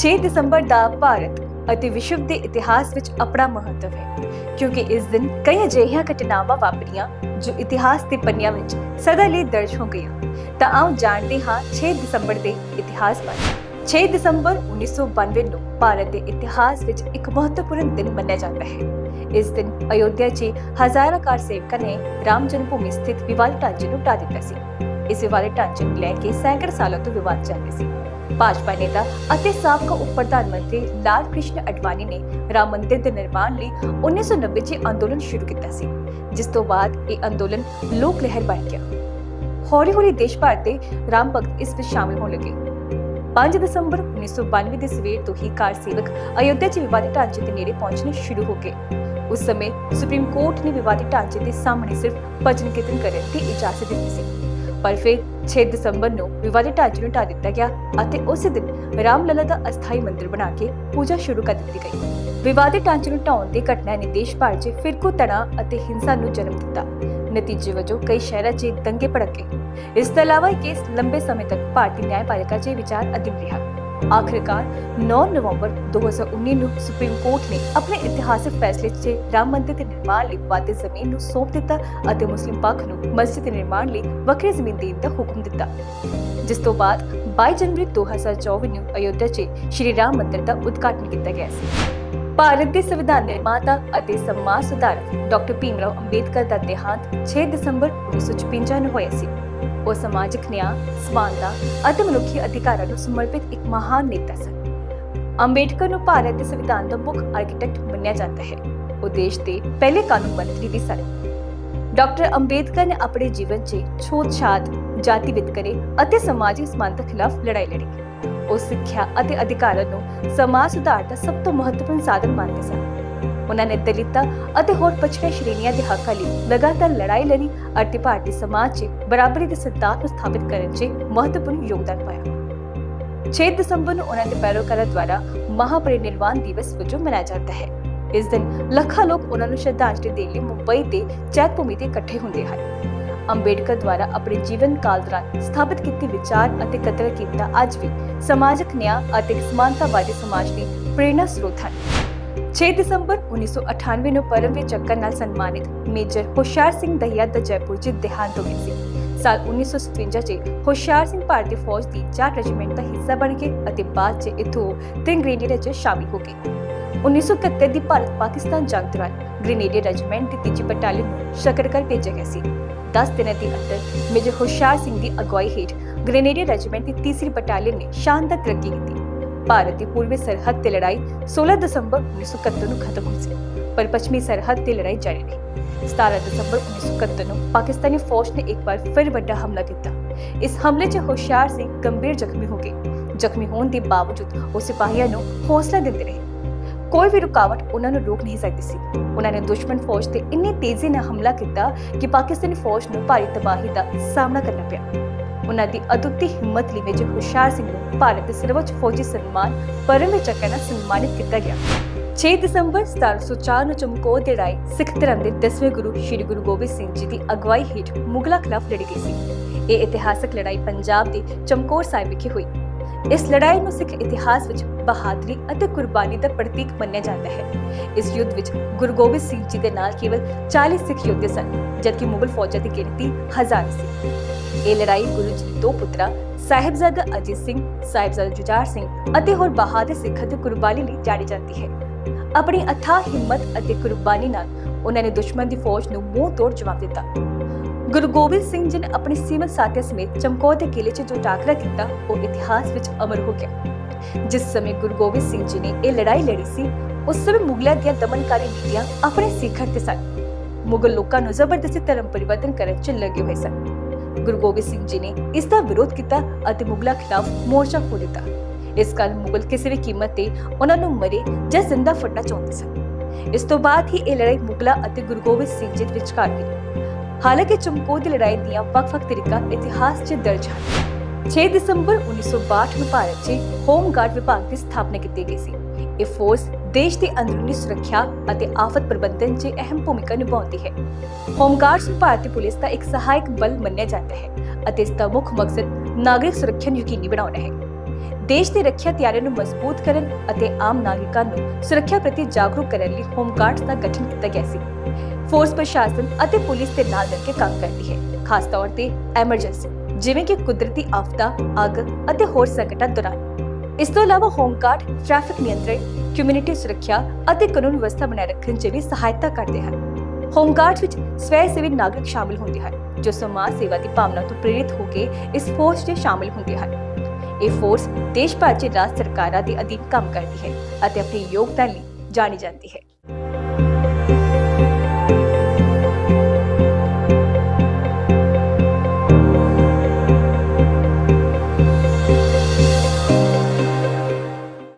6 ਦਸੰਬਰ ਦਾ ਭਾਰਤ ਅਤੇ ਵਿਸ਼ਵ ਦੇ ਇਤਿਹਾਸ ਵਿੱਚ ਆਪਣਾ ਮਹੱਤਵ ਹੈ, ਕਿਉਂਕਿ ਇਸ ਦਿਨ ਕਈ ਅਜਿਹੀਆਂ ਘਟਨਾਵਾਂ ਵਾਪਰੀਆਂ ਜੋ ਇਤਿਹਾਸ ਦੇ ਪੰਨਿਆਂ ਵਿੱਚ ਸਦਾ ਲਈ ਦਰਜ ਹੋ ਗਈਆਂ। ਤਾਂ ਆਓ ਜਾਣਦੇ ਹਾਂ 6 ਦਸੰਬਰ ਦੇ ਇਤਿਹਾਸ ਬਾਰੇ। 6 ਦਸੰਬਰ 1992 ਨੂੰ ਭਾਰਤ ਦੇ ਇਤਿਹਾਸ ਵਿੱਚ ਇੱਕ ਮਹੱਤਵਪੂਰਨ ਦਿਨ ਮੰਨਿਆ ਜਾਂਦਾ ਹੈ। ਇਸ ਦਿਨ ਅਯੋਧਿਆ 'ਚ ਹਜ਼ਾਰਾਂ ਕਾਰ ਸੇਵਕਾਂ ਨੇ ਰਾਮ ਜਨਮ ਭੂਮੀ ਸਥਿਤ ਵਿਵਾਦ ਢਾਂਚੇ ਨੂੰ ਢਾ ਦਿੱਤਾ ਸੀ। ਇਸ ਵਿਵਾਦਿਤ ਢਾਂਚੇ ਨੂੰ ਲੈ ਕੇ ਸੈਂਕੜੇ ਸਾਲਾਂ ਤੋਂ ਵਿਵਾਦ ਚੱਲ ਸੀ। ਭਾਜਪਾ ਨੇਤਾ ਅਤੇ ਸਾਬਕਾ ਉਪ ਪ੍ਰਧਾਨ ਮੰਤਰੀ ਲਾਲ ਕ੍ਰਿਸ਼ਨ ਅਡਵਾਨੀ ਨੇ ਰਾਮ ਮੰਦਿਰ ਦੇ ਨਿਰਮਾਣ ਲਈ 1990 'ਚ ਅੰਦੋਲਨ ਸ਼ੁਰੂ ਕੀਤਾ ਸੀ ਜਿਸ ਤੋਂ ਬਾਅਦ ਇਹ ਅੰਦੋਲਨ ਲੋਕ ਲਹਿਰ ਬਣ ਗਿਆ ਹੌਲੀ-ਹੌਲੀ ਦੇਸ਼ ਭਰ ਦੇ ਰਾਮ ਭਗਤ ਇਸ ਵਿੱਚ ਸ਼ਾਮਲ ਹੋਣ ਲੱਗੇ 5 ਦਸੰਬਰ 1992 ਦੇ ਸਵੇਰ ਤੋਂ ਹੀ ਕਾਰ ਸੇਵਕ ਅਯੋਧਿਆ 'ਚ ਵਿਵਾਦਿਤ ਢਾਂਚੇ ਦੇ ਨੇੜੇ ਪਹੁੰਚਣੇ ਸ਼ੁਰੂ ਹੋ ਗਏ ਉਸ ਸਮੇਂ ਸੁਪਰੀਮ ਕੋਰਟ ਨੇ ਵਿਵਾਦਿਤ ਢਾਂਚੇ ਦੇ ਸਾਹਮਣੇ ਸਿਰਫ ਭਜਨ ਕੀਰਤਨ ਕਰਨ ਦੀ ਇਜਾਜ਼ਤ ਦਿੱਤੀ ਸੀ ਪਰ ਫਿਰ 6 ਦਸੰਬਰ ਨੂੰ ਵਿਵਾਦਿਤ ਢਾਂਚੇ ਨੂੰ ਢਾ ਦਿੱਤਾ ਗਿਆ ਅਤੇ ਉਸੇ ਦਿਨ ਰਾਮਲਲਾ ਦਾ ਅਸਥਾਈ ਮੰਦਿਰ ਬਣਾ ਕੇ ਪੂਜਾ ਸ਼ੁਰੂ ਕਰ ਦਿੱਤੀ ਗਈ। ਵਿਵਾਦਿਤ ਢਾਂਚੇ ਨੂੰ ਢਾਉਣ ਦੀ ਘਟਨਾ ਨੇ ਦੇਸ਼ ਭਰ 'ਚ ਫਿਰਕੂ ਤਣਾਅ ਅਤੇ ਹਿੰਸਾ ਨੂੰ ਜਨਮ ਦਿੱਤਾ। ਨਤੀਜੇ ਵਜੋਂ ਕਈ ਸ਼ਹਿਰਾਂ 'ਚ ਦੰਗੇ ਭੜਕੇ। ਇਸ ਤੋਂ ਇਲਾਵਾ ਇਹ ਕੇਸ ਲੰਬੇ ਸਮੇਂ ਤੱਕ ਭਾਰਤੀ ਨਿਆਂਪਾਲਿਕਾ 'ਚ ਵਿਚਾਰ ਅਧੀਨ ਰਿਹਾ। ਆਖਿਰਕਾਰ 9 ਨਵੰਬਰ 2019 ਨੂੰ ਸੁਪਰੀਮ ਕੋਰਟ ਨੇ ਆਪਣੇ ਇਤਿਹਾਸਕ ਫੈਸਲੇ 'ਚ ਰਾਮ ਮੰਦਿਰ ਦੇ ਨਿਰਮਾਣ ਲਈ ਵਾਧੇ ਜ਼ਮੀਨ ਨੂੰ ਸੌਂਪ ਦਿੱਤਾ ਅਤੇ ਮੁਸਲਿਮ ਪੱਖ ਨੂੰ ਮਸਜਿਦ ਦੇ ਨਿਰਮਾਣ ਲਈ ਵੱਖਰੀ ਜ਼ਮੀਨ ਦੇਣ ਦਾ ਹੁਕਮ ਦਿੱਤਾ ਜਿਸ ਤੋਂ ਬਾਅਦ 22 ਜਨਵਰੀ 2024 ਨੂੰ ਅਯੋਧਿਆ 'ਚ ਸ਼੍ਰੀ ਰਾਮ ਮੰਦਿਰ ਦਾ ਉਦਘਾਟਨ ਕੀਤਾ ਗਿਆ ਸੀ ਭਾਰਤ ਦੇ ਸੰਵਿਧਾਨ ਨਿਰਮਾਤਾ ਅਤੇ ਸਮਾਜ ਸੁਧਾਰਕ ਡਾਕਟਰ ਭੀਮਰਾਓ ਅੰਬੇਦਕਰ ਦਾ ਦੇਹਾਂਤ 6 ਦਸੰਬਰ 1956 ਨੂੰ ਹੋਇਆ ਸੀ। ਉਹ ਸਮਾਜਿਕ ਨਿਆਂ, ਸਮਾਨਤਾ ਅਤੇ ਮਨੁੱਖੀ ਅਧਿਕਾਰਾਂ ਨੂੰ ਸਮਰਪਿਤ ਇੱਕ ਮਹਾਨ ਨੇਤਾ ਸਨ। ਅੰਬੇਡਕਰ ਨੂੰ ਭਾਰਤ ਦੇ ਸੰਵਿਧਾਨ ਦਾ ਮੁੱਖ ਆਰਕੀਟੈਕਟ ਮੰਨਿਆ ਜਾਂਦਾ ਹੈ। ਉਹ ਦੇਸ਼ ਦੇ ਪਹਿਲੇ ਕਾਨੂੰਨ ਮੰਤਰੀ ਵੀ ਸਨ। ਡਾਕਟਰ ਅੰਬੇਦਕਰ ਨੇ ਆਪਣੇ ਜੀਵਨ 'ਚ ਛੂਤ-ਛਾਤ, ਜਾਤੀ ਵਿਤਕਰੇ ਅਤੇ ਸਮਾਜਿਕ ਸਮਾਨਤਾ ਖਿਲਾਫ ਲੜਾਈ ਲੜੀ। ਉਹ ਸਿੱਖਿਆ ਅਤੇ ਅਧਿਕਾਰਾਂ ਨੂੰ ਸਮਾਜ ਸੁਧਾਰ ਦਾ ਸਭ ਤੋਂ ਮਹੱਤਵਪੂਰਨ ਸਾਧਨ ਮੰਨਦੇ ਸਨ। ਉਹਨਾਂ ਨੇ ਦਲਿਤਾਂ ਅਤੇ ਹੋਰ ਪਛੜੇ ਸ਼੍ਰੇਣੀਆਂ ਦੇ ਹੱਕਾਂ ਲਈ ਲਗਾਤਾਰ ਲੜਾਈ ਲੜੀ ਅਤੇ ਭਾਰਤੀ ਸਮਾਜ 'ਚ ਬਰਾਬਰੀ ਦੇ ਸਿਧਾਂਤ ਨੂੰ ਸਥਾਪਿਤ ਕਰਨ 'ਚ ਮਹੱਤਵਪੂਰਨ ਯੋਗਦਾਨ ਪਾਇਆ। 6 ਦਸੰਬਰ ਨੂੰ ਉਹਨਾਂ ਦੇ ਪੈਰੋਕਾਰਾਂ ਦੁਆਰਾ ਮਹਾਪਰਿਨਿਰਵਾਣ ਦਿਵਸ ਵਜੋਂ ਮਨਾਇਆ ਜਾਂਦਾ ਹੈ। ਇਸ ਦਿਨ ਲੱਖਾਂ ਲੋਕ ਉਹਨਾਂ ਨੂੰ ਸ਼ਰਧਾਂਜਲੀ ਦੇਣ ਲਈ ਮੁੰਬਈ ਦੇ ਚੈਤ ਭੂਮੀ ਤੇ ਇਕੱਠੇ ਹੁੰਦੇ ਹਨ। ਅੰਬੇਡਕਰ ਦੁਆਰਾ ਆਪਣੇ ਜੀਵਨ ਕਾਲ ਦੌਰਾਨ ਸਥਾਪਿਤ ਕੀਤੀ ਵਿਚਾਰ ਅਤੇ ਕਤਲ ਕੀਤਾ ਅੱਜ ਵੀ ਸਮਾਜਿਕ ਨਿਆਂ ਅਤੇ ਸਮਾਨਤਾਵਾਦੀ ਸਮਾਜ ਦੀ ਪ੍ਰੇਰਣਾ ਸਰੋਤ ਹਨ। 6 ਦਸੰਬਰ 1998 ਨੂੰ ਪਰਮਵੀਰ ਚੱਕਰ ਨਾਲ ਸਨਮਾਨਿਤ ਮੇਜਰ ਹੁਸ਼ਿਆਰ ਸਿੰਘ ਦਹੀਆ ਦਾ ਜੈਪੁਰ 'ਚ ਦੇਹਾਂਤ ਹੋ ਗਿਆ ਸੀ। ਸਾਲ 1957 'ਚ ਹੁਸ਼ਿਆਰ ਸਿੰਘ ਭਾਰਤੀ ਫੌਜ ਦੀ 4 ਰੈਜੀਮੈਂਟ ਦਾ ਹਿੱਸਾ ਬਣ ਗਏ ਅਤੇ ਬਾਅਦ 'ਚ ਇਥੋਂ ਤਿੰਨ ਗ੍ਰੇਡੀਅਰ 'ਚ ਸ਼ਾਮਿਲ ਹੋ ਗਏ। 1971 ਦੀ ਭਾਰਤ ਪਾਕਿਸਤਾਨ ਜੰਗ ਦੌਰਾਨ ਗ੍ਰੇਨੇਡੀਅਰ ਰੈਜੀਮੈਂਟ ਦੀ ਤੀਜੀ ਬਟਾਲੀਅਨ ਨੂੰ ਸ਼ਕਰਕਰ ਭੇਜਿਆ ਗਿਆ ਸੀ। 10 ਦਿਨਾਂ ਦੇ ਅੰਦਰ ਮੇਜਰ ਹੁਸ਼ਿਆਰ ਸਿੰਘ ਦੀ ਅਗਵਾਈ ਹੇਠ ਗ੍ਰੇਨੇਡੀਅਰ ਰੈਜੀਮੈਂਟ ਦੀ ਤੀਸਰੀ ਬਟਾਲੀਅਨ ਨੇ ਸ਼ਾਨਦਾਰ ਤਰੱਕੀ ਕੀਤੀ। ਭਾਰਤ ਦੀ ਪੂਰਬੀ ਸਰਹੱਦ ਤੇ ਲੜਾਈ 16 ਦਸੰਬਰ 1971 ਨੂੰ ਖਤਮ ਹੋਈ ਸੀ, ਪਰ ਪੱਛਮੀ ਸਰਹੱਦ ਤੇ ਲੜਾਈ ਜਾਰੀ ਰਹੀ। 17 ਦਸੰਬਰ 1971 ਨੂੰ ਪਾਕਿਸਤਾਨੀ ਫੌਜ ਨੇ ਇੱਕ ਵਾਰ ਫਿਰ ਵੱਡਾ ਹਮਲਾ ਕੀਤਾ। ਇਸ ਹਮਲੇ 'ਚ ਹੁਸ਼ਿਆਰ ਸਿੰਘ ਗੰਭੀਰ ਜ਼ਖਮੀ ਹੋ ਗਏ। ਜ਼ਖਮੀ ਹੋਣ ਦੇ ਬਾਵਜੂਦ ਉਹ ਸਿਪਾਹੀਆਂ ਨੂੰ ਹੌਸਲਾ ਦਿੰਦੇ ਰਹੇ। ਕੋਈ ਵੀ ਰੁਕਾਵਟ ਉਹਨਾਂ ਨੂੰ ਰੋਕ ਨਹੀਂ ਸਕਦੀ ਸੀ। ਉਹਨਾਂ ਨੇ ਦੁਸ਼ਮਣ ਫੌਜ ਤੇ ਇੰਨੀ ਤੇਜ਼ੀ ਨਾਲ ਹਮਲਾ ਕੀਤਾ ਕਿ ਪਾਕਿਸਤਾਨੀ ਫੌਜ ਨੂੰ ਭਾਰੀ ਤਬਾਹੀ ਦਾ ਸਾਹਮਣਾ ਕਰਨਾ ਪਿਆ। ਉਹਨਾਂ ਦੀ ਅਦੁੱਤੀ ਹਿੰਮਤ ਲਈ ਮੇਜਰ ਹੁਸ਼ਿਆਰ ਸਿੰਘ ਨੂੰ ਭਾਰਤ ਦੇ ਸਰਵਉੱਚ ਫੌਜੀ ਸਨਮਾਨ ਪਰਮਵੀਰ ਚੱਕਰ ਨਾਲ ਸਨਮਾਨਿਤ ਕੀਤਾ ਗਿਆ। 6 ਦਸੰਬਰ 1704 ਨੂੰ ਚਮਕੌਰ ਦੇ ਰਾਏ ਸਿੱਖ ਧਰਮ ਦੇ 10ਵੇਂ ਗੁਰੂ ਸ੍ਰੀ ਗੁਰੂ ਗੋਬਿੰਦ ਸਿੰਘ ਜੀ ਦੀ ਅਗਵਾਈ ਹੇਠ ਮੁਗਲਾਂ ਖਿਲਾਫ ਲੜੀ ਗਈ ਸੀ। ਇਹ ਇਤਿਹਾਸਕ ਲੜਾਈ ਪੰਜਾਬ ਦੇ ਚਮਕੌਰ ਸਾਹਿਬ ਵਿਖੇ ਹੋਈ। ਇਸ ਲੜਾਈ ਨੂੰ ਸਿੱਖ ਇਤਿਹਾਸ ਵਿੱਚ ਬਹਾਦਰੀ ਅਤੇ ਕੁਰਬਾਨੀ ਦਾ ਪ੍ਰਤੀਕ ਮੰਨਿਆ ਜਾਂਦਾ ਹੈ। ਇਸ ਯੁੱਧ ਵਿੱਚ ਗੁਰੂ ਗੋਬਿੰਦ ਸਿੰਘ ਜੀ ਦੇ ਨਾਲ ਕੇਵਲ 40 ਸਿੱਖ ਯੋਧੇ ਸਨ, ਜਦਕਿ ਮੁਗਲ ਫੌਜਾਂ ਦੀ ਗਿਣਤੀ ਹਜ਼ਾਰ ਸੀ। ਇਹ ਲੜਾਈ ਗੁਰੂ ਜੀ ਦੇ ਦੋ ਪੁੱਤਰਾਂ, ਸਾਹਿਬਜ਼ਾਦਾ ਅਜੀਤ ਸਿੰਘ, ਸਾਹਿਬਜ਼ਾਦਾ ਜੁਝਾਰ ਸਿੰਘ ਅਤੇ ਹੋਰ ਬਹਾਦਰ ਸਿੱਖਾਂ ਦੀ ਕੁਰਬਾਨੀ ਲਈ ਜਾਣੀ ਜਾਂਦੀ ਹੈ। ਆਪਣੀ ਅਥਾਹ ਹਿੰਮਤ ਅਤੇ ਕੁਰਬਾਨੀ ਨਾਲ ਉਹਨਾਂ ਨੇ ਦੁਸ਼ਮਣ ਦੀ ਫੌਜ ਨੂੰ ਮੂੰਹ ਤੋੜ ਜਵਾਬ ਦਿੱਤਾ। ਗੁਰੂ ਗੋਬਿੰਦ ਸਿੰਘ ਜੀ ਨੇ ਆਪਣੀ ਸੀਮਤ ਸਾਥੀਆਂ ਸਮੇਤ ਚਮਕੌਰ ਦੇ ਕਿਲੇ 'ਚ ਜੋ ਟਾਕਰਾ ਕੀਤਾ, ਉਹ ਇਤਿਹਾਸ ਵਿੱਚ ਅਮਰ ਹੋ ਗਿਆ। ਜਿਸ ਸਮੇਂ ਗੁਰੂ ਗੋਬਿੰਦ ਸਿੰਘ ਜੀ ਨੇ ਇਹ ਲੜਾਈ ਲੜੀ ਸੀ, ਉਸ ਸਮੇਂ ਮੁਗਲਾਂ ਦੀਆਂ ਦਮਨਕਾਰੀ ਨੀਤੀਆਂ ਆਪਣੇ ਸਿਖਰ ਤੇ ਸਨ। ਮੁਗਲ ਲੋਕਾਂ ਨੂੰ ਜ਼ਬਰਦਸਤੀ ਧਰਮ ਪਰਿਵਰਤਨ ਕਰਨ 'ਚ ਲੱਗੇ ਹੋਏ ਸਨ। ਗੁਰੂ ਗੋਬਿੰਦ ਸਿੰਘ ਜੀ ਨੇ ਇਸ ਦਾ ਵਿਰੋਧ ਕੀਤਾ ਅਤੇ ਮੁਗਲਾਂ ਖਿਲਾਫ ਮੋਰਚਾ ਖੋਲ੍ਹ ਦਿੱਤਾ। ਇਸ ਕਾਰਨ ਮੁਗਲ ਕਿਸੇ ਵੀ ਕੀਮਤ ਤੇ ਉਹਨਾਂ ਨੂੰ ਮਰੇ ਜਾਂ ਜ਼ਿੰਦਾ ਫੜਨਾ ਚਾਹੁੰਦੇ ਸਨ। ਇਸ ਤੋਂ ਬਾਅਦ ਹੀ ਇਹ ਲੜਾਈ ਮੁਗਲਾਂ ਅਤੇ ਗੁਰੂ ਗੋਬਿੰਦ ਸਿੰਘ ਜੀ ਦੇ ਵਿਚਕਾਰ ਗਈ ਹਾਲਾਂਕਿ ਚਮਕੌਰ ਦੀ ਲੜਾਈ ਦੀਆਂ ਵੱਖ-ਵੱਖ ਤਰੀਕਾ ਇਤਿਹਾਸ 'ਚ ਦਰਜ ਹਨ। 6 ਦਸੰਬਰ 1962 ਨੂੰ ਭਾਰਤ 'ਚ ਹੋਮ ਗਾਰਡ ਵਿਭਾਗ ਦੀ ਸਥਾਪਨਾ ਕੀਤੀ ਗਈ ਸੀ। ਇਹ ਫੋਰਸ ਦੇਸ਼ ਦੀ ਅੰਦਰੂਨੀ ਸੁਰੱਖਿਆ ਅਤੇ ਆਫਤ ਪ੍ਰਬੰਧਨ 'ਚ ਅਹਿਮ ਭੂਮਿਕਾ ਨਿਭਾਉਂਦੀ ਹੈ। ਹੋਮ ਗਾਰਡਸ ਨੂੰ ਭਾਰਤੀ ਪੁਲਿਸ ਦਾ ਇੱਕ ਸਹਾਇਕ ਬਲ ਮੰਨਿਆ ਜਾਂਦਾ ਹੈ ਅਤੇ ਇਸ ਦਾ ਮੁੱਖ ਮਕਸਦ ਨਾਗਰਿਕ ਸੁਰੱਖਿਆ ਨੂੰ ਯਕੀਨੀ ਬਣਾਉਣਾ ਹੈ। ਦੇਸ਼ ਦੀ ਰੱਖਿਆ ਤਿਆਰੀਆਂ ਨੂੰ ਮਜ਼ਬੂਤ ਕਰਨ ਅਤੇ ਆਮ ਨਾਗਰਿਕਾਂ ਨੂੰ ਸੁਰੱਖਿਆ ਪ੍ਰਤੀ ਜਾਗਰੂਕ ਕਰਨ ਲਈ ਹੋਮਗਾਰਡਸ ਦਾ ਗਠਨ ਕੀਤਾ ਗਿਆ ਸੀ। ਫੋਰਸ ਪ੍ਰਸ਼ਾਸਨ ਅਤੇ ਪੁਲਿਸ ਦੇ ਨਾਲ ਮਿਲ ਕੇ ਕੰਮ ਕਰਦੀ ਹੈ। ਖਾਸ ਤੌਰ ਤੇ ਐਮਰਜੈਂਸੀ, ਜਿਵੇਂ ਕਿ ਕੁਦਰਤੀ ਆਫਤਾਂ, ਅੱਗ ਅਤੇ ਹੋਰ ਸੰਕਟਾਂ ਦੌਰਾਨ। ਇਸ ਤੋਂ ਇਲਾਵਾ ਹੋਮਗਾਰਡ, ਟ੍ਰੈਫਿਕ ਨਿਯੰਤਰਣ ਕਮਿਊਨਿਟੀ ਸੁਰੱਖਿਆ ਅਤੇ ਕਾਨੂੰਨ ਵਿਵਸਥਾ ਬਣਾਏ ਰੱਖਣ 'ਚ ਵੀ ਸਹਾਇਤਾ ਕਰਦੇ ਹਨ। ਹੋਮ ਗਾਰਡ ਵਿੱਚ ਸਵੈ ਸੇਵੀ ਨਾਗਰਿਕ ਸ਼ਾਮਿਲ ਹੁੰਦੇ ਹਨ, ਜੋ ਸਮਾਜ ਸੇਵਾ ਦੀ ਭਾਵਨਾ ਤੋਂ ਪ੍ਰੇਰਿਤ ਹੋ ਕੇ ਇਸ ਫੋਰਸ 'ਚ ਸ਼ਾਮਿਲ ਹੁੰਦੇ ਹਨ। ਇਹ ਫੋਰਸ ਦੇਸ਼ ਭਰ 'ਚ ਰਾਜ ਸਰਕਾਰਾਂ ਦੇ ਅਧੀਨ ਕੰਮ ਕਰਦੀ ਹੈ ਅਤੇ ਆਪਣੇ ਯੋਗਦਾਨ ਲਈ ਜਾਣੀ ਜਾਂਦੀ ਹੈ।